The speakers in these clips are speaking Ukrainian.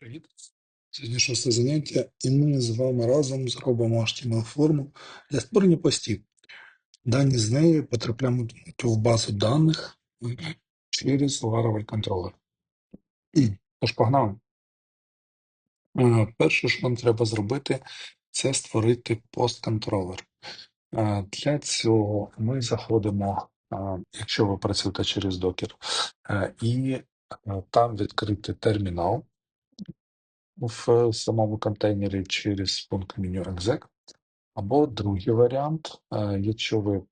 Привіт! Сьогодні шосте заняття, і ми з вами разом зробимо HTML-форму для створення постів. Дані з неї потрапляють в базу даних через Laravel контролер. Тож погнали. Е, Перше, що нам треба зробити, це створити пост-контролер. Е, Для цього ми заходимо, е, якщо ви працюєте через докер, і там відкрити термінал. В самому контейнері через пункт меню exec. Або другий варіант, е, якщо ви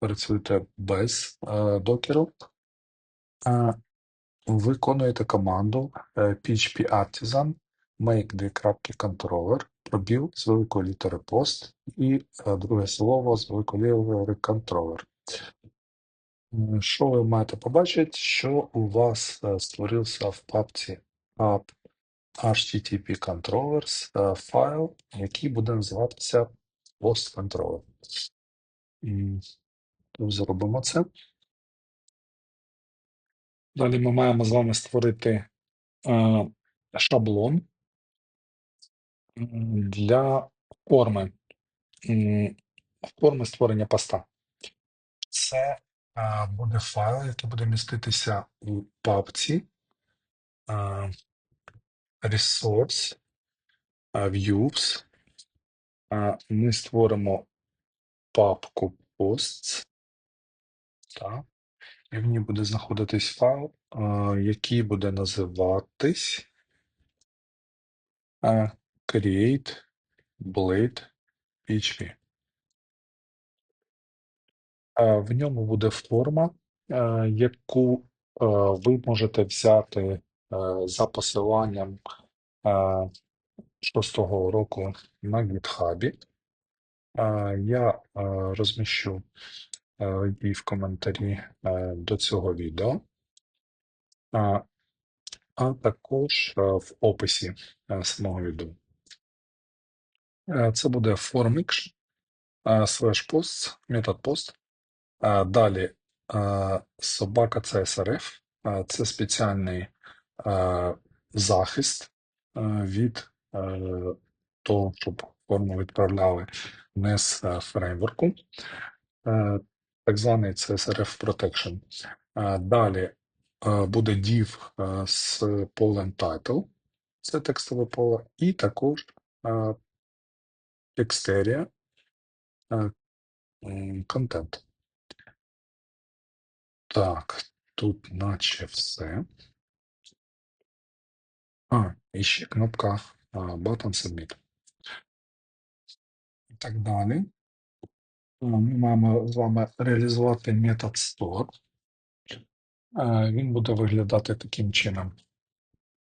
працюєте без е, докеру, е, виконуєте команду е, PHP Artisan make пробіл з великої літери post і е, друге слово з великої літери controller. Що ви маєте побачити, що у вас е, створився в папці app HTTP controllers е, файл, який буде називатися PostController. Зробимо це. Далі ми маємо з вами створити е, шаблон для форми, форми створення поста. Це е, буде файл, який буде міститися у папці Resource Views. Ми створимо папку Posts. Так. І в ній буде знаходитись файл, який буде називатись е, create blade. Е, В ньому буде форма, яку ви можете взяти за посиланням е, шостого року на GitHub. Е, Я е, розміщу е, її в коментарі е, до цього відео. Е, а також е, в описі е, самого відео. Е, Це буде formix slash метод. Е, Далі е, собака CSRF. Е, Це спеціальний е, захист е, від е, того, щоб форму відправляли не з е, фреймворку. Е, Так званий CSRF Protection. Е, Далі е, буде div е, з полем title. Це текстове поле, і також е, текстерія е, м, контент. Так, тут наче все. А, і кнопка а, Button Submit. І так далі. Ми маємо з вами реалізувати метод store. Він буде виглядати таким чином: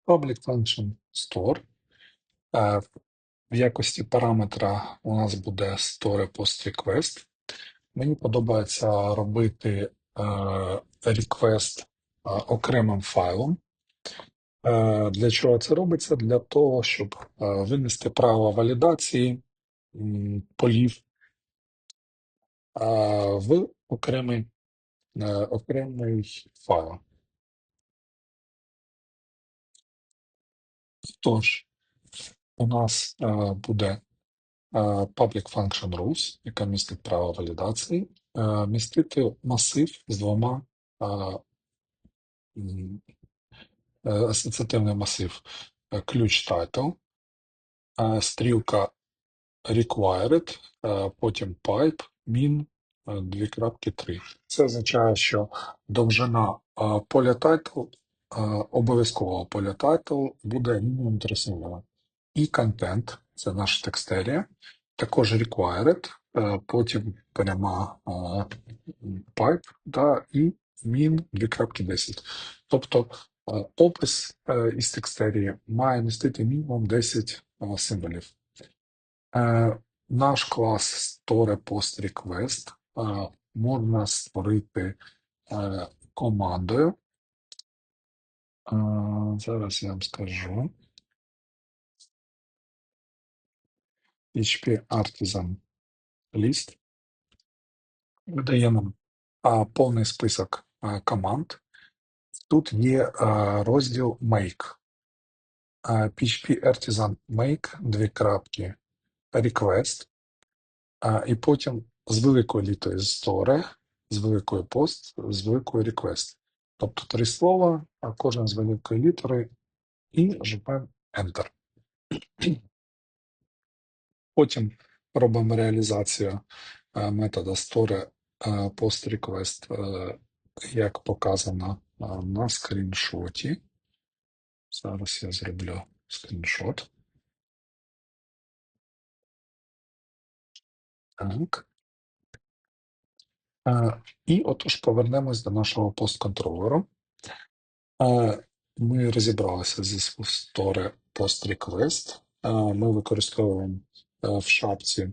Public function store. В якості параметра у нас буде store post request. Мені подобається робити request окремим файлом. Е, Для чого це робиться? Для того, щоб е, винести право валідації полів е, в окремий, окремий файл. Тож, у нас буде public function rules, яка містить право валідації, містити масив з двома асоціативний масив е, ключ title, е, стрілка required, е, потім pipe, min, е, 2.3. Це означає, що довжина е, поля title, е, обов'язкового поля title буде мінімум 3 символи. І content, це наша текстерія, також required, е, потім пряма е, pipe, да, і min 2.10. Тобто е, опис е, із текстерії має містити мінімум 10 е, символів. Е, Наш клас Store Post Request е, можна створити е, командою. Зараз я вам скажу. PHP Artisan List видає нам е, повний список команд. Тут є розділ Make. PHP Artisan Make, дві крапки, request, і потім з великої літери store, з великої post, з великої request. Тобто три слова, а кожен з великої літери, і жмемо Enter. Потім робимо реалізацію метода store post request, як показано на скріншоті. Зараз я зроблю скріншот. Так. І отож повернемось до нашого постконтролеру. Ми розібралися зі store post request. Ми використовуємо е, в шапці е,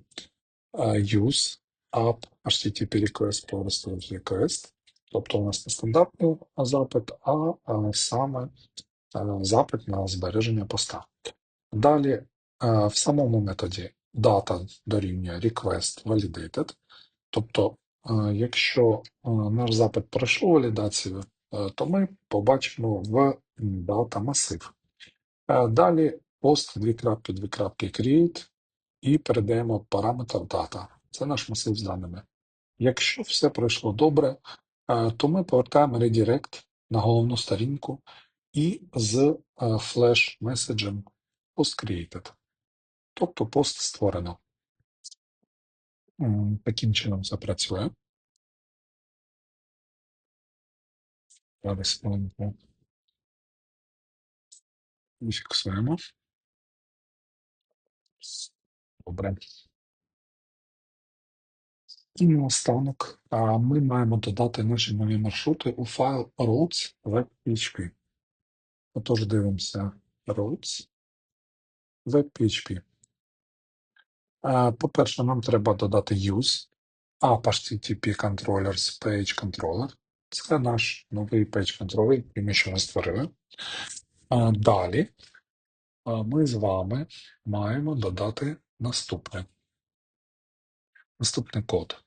use app HTTP request storage request. Тобто у нас не стандартний запит, а а саме е, запит на збереження поста. Далі е, в самому методі data дорівнює request validated. Тобто, е, якщо е, наш запит пройшов валідацію, е, то ми побачимо в дата масив. Е, Далі post 2.2. create і передаємо параметр data. Це наш масив з даними. Якщо все пройшло добре, е, то ми повертаємо redirect на головну сторінку і з флеш меседжем post created. Тобто пост створено. Таким чином це працює. Зараз хвилинку фіксуємо. Добре. І наостанок ми маємо додати наші нові маршрути у файл routes web.php. Отож, дивимося routes web.php. По-перше, нам треба додати use app HTTP controllers page controller. Це наш новий page controller, який ми ще створили. Далі ми з вами маємо додати наступне. Наступний код.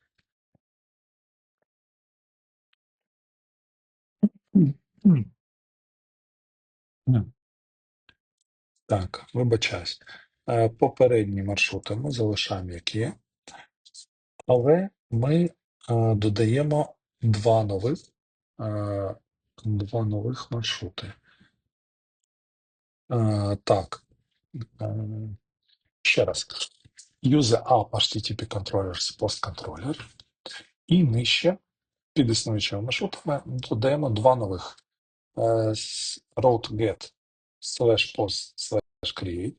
Так, вибачаюсь. Е, Попередні маршрути ми залишаємо як є, але ми е, додаємо два нових, е, два нових маршрути. Так, ще раз. Use app HTTP controllers post controller. І нижче під існуючими маршрутами додаємо два нових. Е, route get slash post slash create.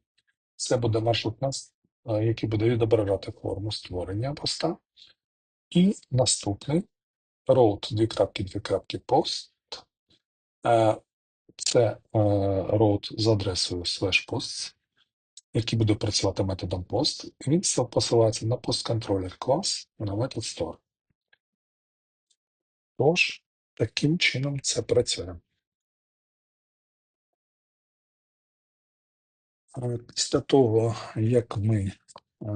Це буде маршрут е, який буде відображати форму створення поста. І наступний route 2.2.post. Е, Це е, route з адресою slash posts, який буде працювати методом post. Він посилається на post-controller клас на метод store. Тож, таким чином це працює. Після того, як ми е,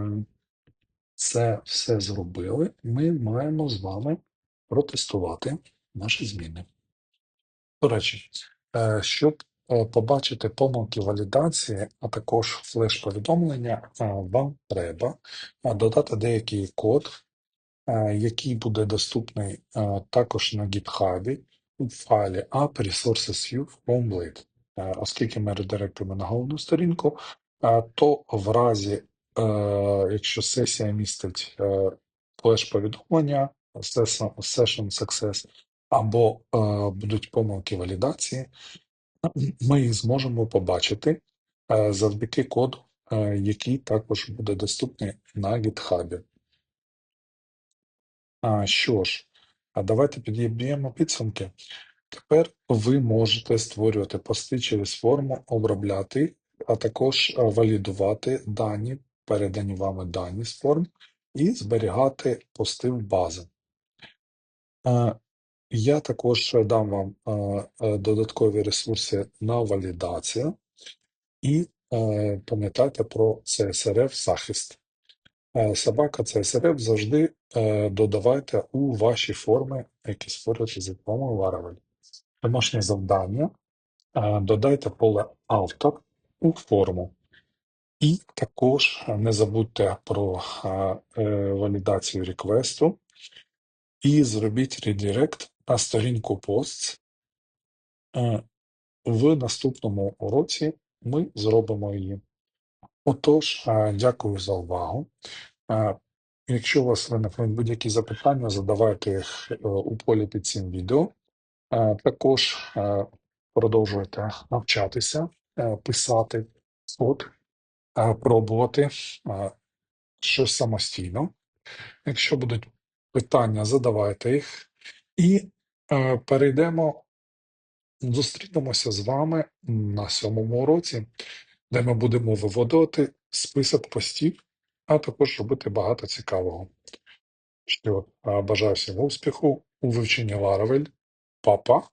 це все зробили, ми маємо з вами протестувати наші зміни. До речі, е, щоб е, побачити помилки валідації, а також флеш-повідомлення, вам треба додати деякий код, який буде доступний також на GitHub у файлі app resources. Е, Оскільки ми редиректуємо на головну сторінку, е, то в разі, е, якщо сесія містить флеш-повідомлення, session success, або будуть помилки валідації, ми їх зможемо побачити завдяки коду, який також буде доступний на. А, що ж, давайте підіб'ємо підсумки. Тепер ви можете створювати пости через форму, обробляти, а також е, валідувати дані, передані вами дані з форм, і зберігати пости в базу. Е, Я також дам вам е, додаткові ресурси на валідацію і пам'ятайте про CSRF захист. Собака CSRF завжди додавайте у ваші форми, які створюєте за допомогою Laravel. Домашнє завдання. Е, Додайте поле автор у форму. І також не забудьте про а, е, валідацію реквесту і зробіть редирект на сторінку. Е, В наступному уроці ми зробимо її. Отож, е, дякую за увагу. Е, Якщо у вас виникнуть будь-які запитання, задавайте їх е, у полі під цим відео. Е, Також е, продовжуйте навчатися, е, писати код, пробувати щось самостійно. Якщо будуть питання, задавайте їх. І перейдемо, зустрінемося з вами на сьомому уроці, де ми будемо виводити список постів, а також робити багато цікавого. Що, бажаю всім успіху у вивченні Laravel. Papa